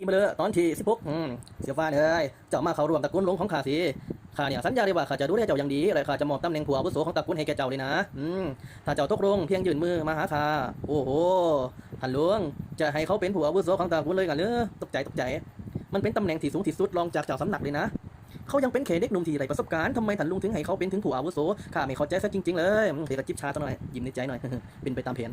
อีมาเลยตอนที่สิบหกเสียฟ้านเอ้ยเจ้ามาเข้าร่วมตระกูลหลวงของข้าสิข้าเนี่ยสัญญาได้ว่าข้าจะดูแลเจ้าอย่างดีเลยข้าจะมอบตำแหน่งผัวอาวุโสของตระกูลให้แก่เจ้าเลยนะอืมถ้าเจ้าตกลงเพียงยื่นมือมาหาข้าโอ้โหหันหลวงจะให้เขาเป็นผัวอาวุโสของตระกูลเลยกันเหรือตกใจตกใจ มันเป็นตำแหน่งที่สูงที่สุดรองจากเจ้าสำนักเลยนะ เขายังเป็นเขเด็กหนุ่มที่ไรประสบการณ์ทำไมท่านลุงถึงให้เขาเป็นถึงผัวอาวุโสข้าไม่เข้าใจซะจริง ๆ เลยเดี๋ยวก็จิบชาตัวหน่อย ยิ้มในใจหน่อย เป็นไปตามแผน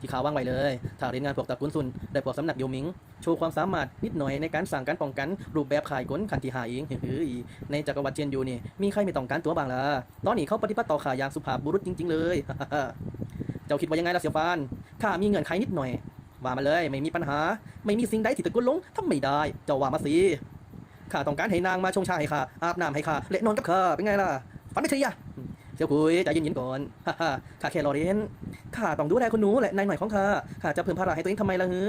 ที่ข้าว่างไว้เลย ถ้าเรียนงานพวกตระกูลซุน ได้พวกสำนักโยมิง โชว์ความสามารถนิดหน่อยในการสั่งการป้องกัน รูปแบบขายกลขันที่หาเองเฮ้ยในจักรวรรดิเจียนยูนี่มีใครไม่ต้องการตัวบ้างล่ะตอนนี้เขาปฏิบัติต่อข้าอย่างสุภาพบุรุษจริง ๆ เลยเจ้าคิดว่ายังไงล่ะเสี่ยวฟานข้ามีเงื่อนไขนิดหน่อยว่ามาเลยไม่มีปัญหา ไม่มีสิ่งใดที่ตะกูลลงทำไม่ได้ เจ้าว่ามาสิ ข้าต้องการให้นางมาชงชาให้ข้าอาบน้ำให้ข้าเละนอนกับข้าเป็นไงล่ะฝันไม่ใช่ยะเสี่ยวคุยใจเย็นๆก่อนฮ่าฮ่าข้าแค่รอเรียนข้าต้องดูแลคุณหนูและนายหน่อยของข้าข้าจะเพิ่มภาระให้ตัวเองทำไมล่ะฮือ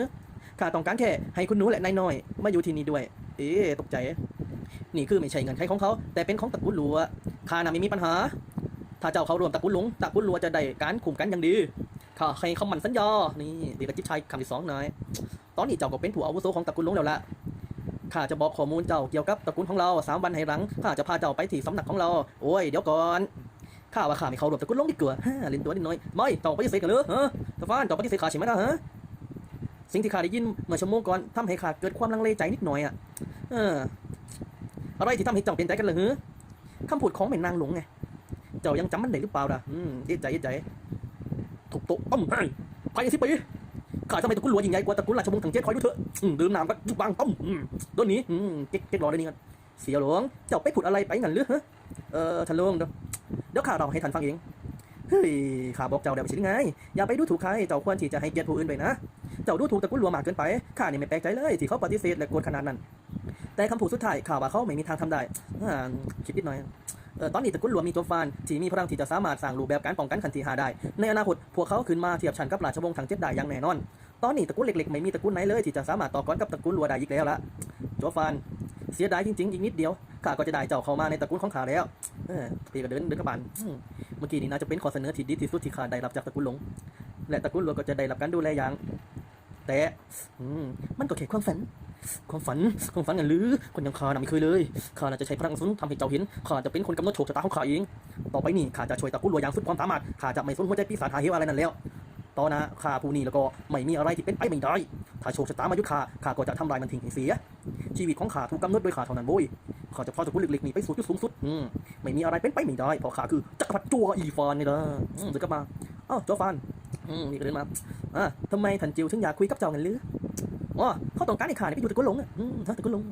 ข้าต้องการแค่ให้คุณหนูและนายหน่อยมาอยู่ที่นี่ด้วย เอ๊ตกใจ นี่คือไม่ใช่เงินไขของเขา แต่เป็นของตระกูลหลัวข้าน่ะไม่มีปัญหา ถ้าเจ้าเขารวมตระกูลหลวงตระกูลหลัวจะได้การคุมกันอย่างดีข้าให้คำมั่นสัญญานี่เด็กกระจิบชายคำที่สองหน่อยตอนนี้เจ้าก็เป็นผู้อาวุโสของตระกูลหลวงแล้วล่ะ ข้าจะบอกข้อมูลเจ้าเกี่ยวกับตระกูลของเราสามวันให้หลังข้าจะพาเจ้าไปที่สำนักของเรา โอ้ยเดี๋ยวก่อนข้าว่าข้าไม่เข้ารวมตระกูลลงดีกว่าฮ่าเล่นตัวนิดหน่อย ไม่เจ้าปฏิเสธกันเลยฮะตะฟานเจ้าปฏิเสธข้าใช่ไหมล่ะฮะสิ่งที่ข้าได้ยินเมื่อชั่วโมงก่อนทำให้ข้าเกิดความลังเลใจนิดหน่อยอะเอออะไรที่ทำให้เจ้าเปลี่ยนใจกันเลยฮะคำพูดของแม่นางหลวงไงเจ้ายังจำมันได้หรือเปล่าล่ะอืมเอะใจเอะใจถูกโต๊ะต้มให้ภายในสิบปี ข้าทำไมตะกูลหลวงยิ่งใหญ่กว่าตะกูลราชวงศ์ถังเจ๊คอยดูเถอะอืมดื่มน้ำก็ยุบางต้มอืมต้นนี้เก๊กเก๊กรอได้นี่กันเสียหลวงเจ้าไปพูดอะไรไปงั้นหรือฮะเออท่านหลวงเดี๋ยวเดี๋ยวข้าเราให้ท่านฟังเองเฮ้ยข้าบอกเจ้าเดี๋ยวไปสิไง อย่าไปดูถูกใคร เจ้าควรที่จะให้เกียรติผู้อื่นไปนะ เจ้าดูถูกตะกูลหลวงมากเกินไป ข้านี่ไม่แปลกใจเลยที่เขาปฏิเสธและโกรธขนาดนั้น แต่คำพูดสุดท้ายข้าว่าเขาไม่มีทางทำได้คิดนิดหน่อย ตอนนี้ตระกูลหลวงมีตัวฟานที่มีพลังที่จะสามารถสร้างรูปแบบการป้องกันขันทีหาได้ ในอนาคตพวกเขาขึ้นมาเทียบชั้นกับราชวงศ์ทางเจ็ดได้อย่างแน่นอน ตอนนี้ตระกูลเล็กๆไม่มีตระกูลไหนเลยที่จะสามารถต่อกรกับตระกูลหลวงได้อีกแล้วละโจฟานเสียดายจริงๆ อีกนิดเดียวข้าก็จะได้เจ้าเข้ามาในตระกูลของข้าแล้วเออพี่ก็เดินเดินกระบานอืมเมื่อกี้นี่น่าจะเป็นข้อเสนอที่ดีที่สุดที่ข้าได้รับจากตระกูลหลวงและตระกูลหลวงก็จะได้รับการดูแลอย่าง แต่อืมมันก็แค่ความฝัน ความฝันความฝันกันหรือ คนย่างข้าน่ะไม่เคยเลยข้าน่าจะใช้พลังสุนทำให้เจ้าเห็นข้าจะเป็นคนกำหนดโชคชะตาของข้าเอง ต่อไปนี่ข้าจะช่วยตะกูลหลวงอย่างสุดความสามารถข้าจะไม่สนหัวใจปีศาจหาเหวอะไรนั่นแล้วตอนนะข้าผู้นี้แล้วก็ไม่มีอะไรที่เป็นไปไม่ได้ ถ้าโชคชะตามายุดข้าข้าก็จะทำลายมันทิ้งให้เสีย ชีวิตของข้าถูกกำหนดโดยข้าเท่านั้นโว้ยข้าจะพาตระกูลเล็กๆนี้ไปสู่จุดสูงสุดอืมไม่มีอะไรเป็นไปไม่ได้ เพราะข้าคือจักรพรรดิจัวอีฟานนี่ละอืมเดี๋ยวกลับมาอ้าวจัวฟานอืมนี่ก็เดินมาอะทำไมท่านจิวถึงอยากคุยกับเจ้ากันหรือ อ๋อเขาต้องการให้ข้าเนี่ยไปอยู่ตะกูลหลงอะอืมตะกูลหลง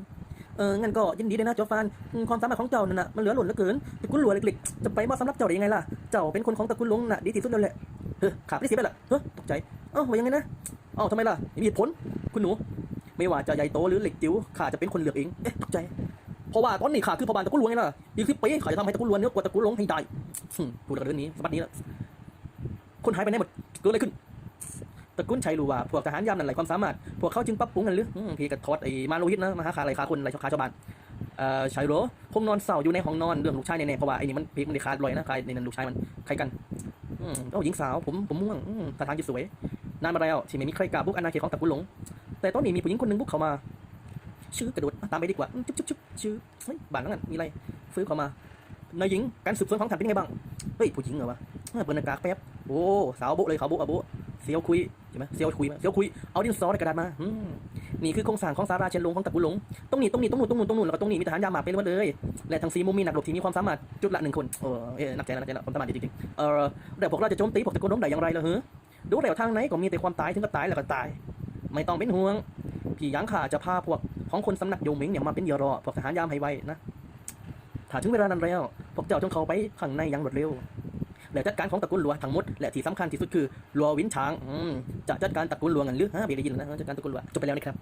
เอองั้นก็ยินดีด้วยนะจอฟานความสามารถของเจ้านั่นน่ะมันเหลือหล่นเหลือเกินตระกูลหลวงเล็กๆจะไปมาสำหรับเจ้าได้ยังไงล่ะเจ้าเป็นคนของตระกูลหลงน่ะดีที่สุดแล้วแหละเฮ้ยขาดไม่เสียไปละเฮ้ยตกใจเอ้าว่ายังไงนะเอ้าทำไมล่ะไม่มีเหตุผลคุณหนู ไม่ว่าจะใหญ่โตหรือเล็กจิ๋วข้าจะเป็นคนเลือกเองเอ๊ะตกใจเพราะว่าตอนนี้ข้าคือพ่อบานตระกูลหลวงไงล่ะอีกสิบปีข้าจะทำให้ตระกูลหลวงเหนือกว่าตระกูลหลงให้ได้พูดแล้วเรื่องนี้สบัดนี้ล้วคนหายไปไหนหมดเกิดอะไรขึ้น ตระกูลชัยรู้ว่าพวกทหารยามนั่นไหลความสามารถ พวกเขาจึงปรับปรุงกันหรือพี่กับทอดไอ้มาโลหิตนะมาหาขาไหลขาคนไหลขาชาวบ้านเอ่อชัยโรคงนอนเศร้าอยู่ในห้องนอนเรื่องลูกชายแน่ๆเพราะว่าไอ้นี่มันพีกมันได้ขาดลอยนะใครในนั้นลูกชายมันใครกันอืมเอ้หญิงสาวผมผมม่วงท่าทางจะสวยนานมาแล้วที่ไม่มีใครกล้าบุกอาณาเขตของตระกูลหลง แต่ตอนนี้มีผู้หญิงคนหนึ่งบุกเข้ามาชื่อกระโดดตามไปดีกว่าจุ๊บจุ๊บจุ๊บชื่อเฮ้ยบ้านนั้นมีอะไรฟื้นเข้ามานายหญิงการสืบสวนของท่านเป็นไงบ้างเฮ้ยผู้หญิงเหรอวะเปิดหน้ากากแป๊บโอ้สาวบะเลยเขาโบะอะบะ เซียวคุยใช่ไหมเซียวคุยไหมเซียวคุยเอาดินสอในกระดาษมานี่คือโครงสร้างของสาราเชนลงของตะกูลหลงตรงนี้ตรงนี้ตรงนู้นตรงนู้นตรงนู้นแล้วก็ตรงนี้มีทหารยามหมาเป็นหมดเลย และทั้งสีมุมมีนักรบที่มีความสามารถจุดละหนึ่งคนเออเอ๊ะนักใจนะนักใจนะความสามารถจริงๆเออเดี๋ยวพวกเราจะโจมตีพวกตะกูลหลงได้อย่างไรล่ะฮะดูแล้วทางไหนก็มีแต่ความตายถึงก็ตายแล้วก็ตาย ไม่ต้องเป็นห่วงพี่ยางข้าจะพาพวกของคนสำนักโยมิงเนี่ยมาเป็นเหยื่อรอพวกทหารยามให้ไว้นะถ้าถึงเวลานั้นแล้วพวกเจ้าจงเข้าไปข้างในอย่างรวดเร็ว และจัดการของตระกูลหลวงทั้งหมดและที่สำคัญที่สุดคือหลัววินช้างจะจัดการตระกูลหลวงกันหรือฮะเบียได้ยินนะจัดการตระกูลหลวงจบไปแล้วนะครับ